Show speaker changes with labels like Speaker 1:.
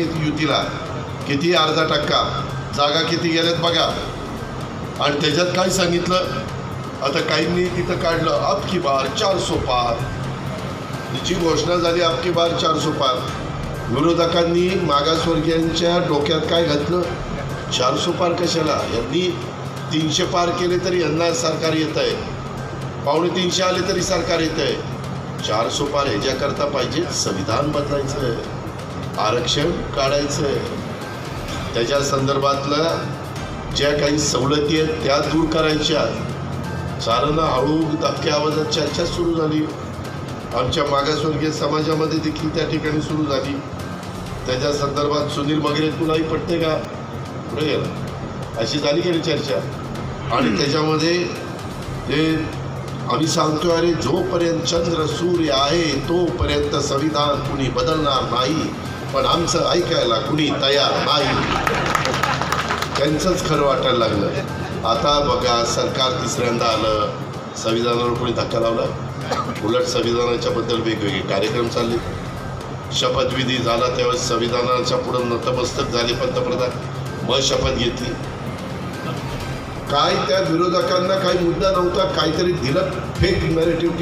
Speaker 1: युतीला किती अर्धा टक्का जागा किती गेल्यात बघा. आणि त्याच्यात काय सांगितलं? आता काहींनी तिथं काढलं अब की बार चार सो पार. तिची घोषणा झाली अब की बार चार सो पार. विरोधकांनी मागासवर्गीयांच्या डोक्यात काय घातलं? चार सो पार कशाला? यांनी तीनशे पार केले तरी यांना सरकार येत आहे. पावणे तीनशे आले तरी सरकार येत आहे. चार सो पार ह्याच्याकरता पाहिजे संविधान बदलायचं आहे. आरक्षण काढायचं आहे त्याच्या संदर्भातल्या ज्या काही सवलती आहेत त्या दूर करायच्या. सारांना हळू धक्क्या आवाजात चर्चा सुरू झाली. आमच्या मागासवर्गीय समाजामध्ये देखील त्या ठिकाणी सुरू झाली. त्याच्या संदर्भात सुनील मगरे तुलाही पटते का? पुढे गेला अशी झाली की नाही चर्चा? आणि त्याच्यामध्ये जे आम्ही सांगतो अरे जोपर्यंत चंद्र सूर्य आहे तोपर्यंत संविधान कुणी बदलणार नाही. पण आमचं ऐकायला कुणी तयार नाही. त्यांचंच खरं वाटायला लागलं. आता बघा सरकार तिसऱ्यांदा आलं. संविधानावर कोणी धक्का लावला? उलट संविधानाच्याबद्दल वेगवेगळे कार्यक्रम चालले. शपथविधी झाला त्यावेळेस संविधानाच्या पुढं नतमस्तक झाले पंतप्रधान. मग शपथ घेतली. काय त्या विरोधकांना काही मुद्दा नव्हता? काहीतरी दिलं फेक नरेटिव्ह